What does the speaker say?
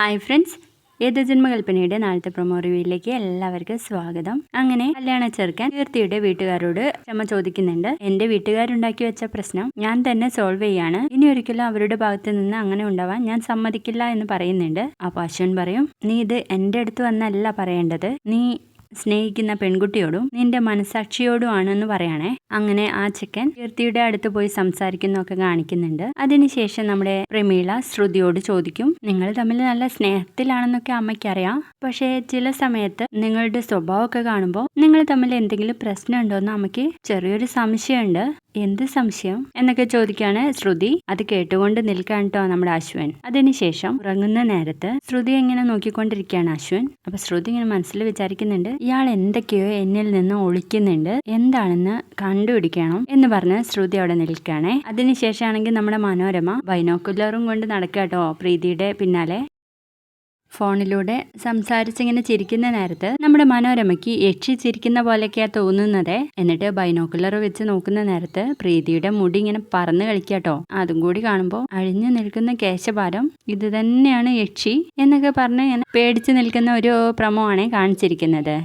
Hi friends. ഏത് ജന്മകൽപ്പനയുടെ നാളത്തെ promo റിവ്യൂയിലേക്ക് എല്ലാവർക്കും സ്വാഗതം. അങ്ങനെ കല്യാണ ചെറുക്കൻ കീർത്തിയുടെ വീട്ടുകാരോട് ക്ഷമ ചോദിക്കുന്നുണ്ട്. എന്റെ വീട്ടുകാരുണ്ടാക്കി വെച്ച പ്രശ്നം ഞാൻ തന്നെ സോൾവ് ചെയ്യാണ്. ഇനി ഒരിക്കലും അവരുടെ ഭാഗത്ത് നിന്ന് അങ്ങനെ ഉണ്ടാവാൻ ഞാൻ സമ്മതിക്കില്ല എന്ന് പറയുന്നുണ്ട്. അപ്പൊ അശ്വൻ പറയും നീ ഇത് എന്റെ അടുത്ത് വന്നല്ല പറയേണ്ടത്. നീ സ്നേഹിക്കുന്ന പെൺകുട്ടിയോടും നിന്റെ മനസാക്ഷിയോടും ആണെന്ന് പറയണേ. അങ്ങനെ ആ ചെക്കൻ കീർത്തിയുടെ അടുത്ത് പോയി സംസാരിക്കുന്നൊക്കെ കാണിക്കുന്നുണ്ട്. അതിനുശേഷം നമ്മുടെ പ്രമീള ശ്രുതിയോട് ചോദിക്കും നിങ്ങൾ തമ്മിൽ നല്ല സ്നേഹത്തിലാണെന്നൊക്കെ അമ്മയ്ക്കറിയാം. പക്ഷേ ചില സമയത്ത് നിങ്ങളുടെ സ്വഭാവമൊക്കെ കാണുമ്പോൾ നിങ്ങൾ തമ്മിൽ എന്തെങ്കിലും പ്രശ്നമുണ്ടോ എന്ന് അമ്മയ്ക്ക് ചെറിയൊരു സംശയമുണ്ട്. എന്ത് സംശയം? എന്നൊക്കെ ചോദിക്കാണ് ശ്രുതി. അത് കേട്ടുകൊണ്ട് നിൽക്കാൻ കേട്ടോ നമ്മുടെ അശ്വൻ. അതിനുശേഷം ഉറങ്ങുന്ന നേരത്ത് ശ്രുതി ഇങ്ങനെ നോക്കിക്കൊണ്ടിരിക്കുകയാണ് അശ്വൻ. അപ്പൊ ശ്രുതി ഇങ്ങനെ മനസ്സിൽ വിചാരിക്കുന്നുണ്ട് ഇയാൾ എന്തൊക്കെയോ എന്നിൽ നിന്ന് ഒളിക്കുന്നുണ്ട്. എന്താണെന്ന് കണ്ടുപിടിക്കണം എന്ന് പറഞ്ഞ് ശ്രുതി അവിടെ നിൽക്കുകയാണെ. അതിനുശേഷമാണെങ്കിൽ നമ്മുടെ മനോരമ ബൈനോക്കുലറും കൊണ്ട് നടക്കാട്ടോ പ്രീതിയുടെ പിന്നാലെ. ഫോണിലൂടെ സംസാരിച്ചിങ്ങനെ ചിരിക്കുന്ന നേരത്ത് നമ്മുടെ മനോരമയ്ക്ക് യക്ഷി ചിരിക്കുന്ന പോലെയൊക്കെയാ തോന്നുന്നത്. എന്നിട്ട് ബൈനോക്കുലർ വെച്ച് നോക്കുന്ന നേരത്ത് പ്രീതിയുടെ മുടി ഇങ്ങനെ പറന്ന് കളിക്കാട്ടോ. അതും കൂടി കാണുമ്പോൾ അഴിഞ്ഞു നിൽക്കുന്ന കേശഭാരം ഇത് തന്നെയാണ് യക്ഷി എന്നൊക്കെ പറഞ്ഞ് പേടിച്ച് നിൽക്കുന്ന ഒരു പ്രമോ ആണ് കാണിച്ചിരിക്കുന്നത്.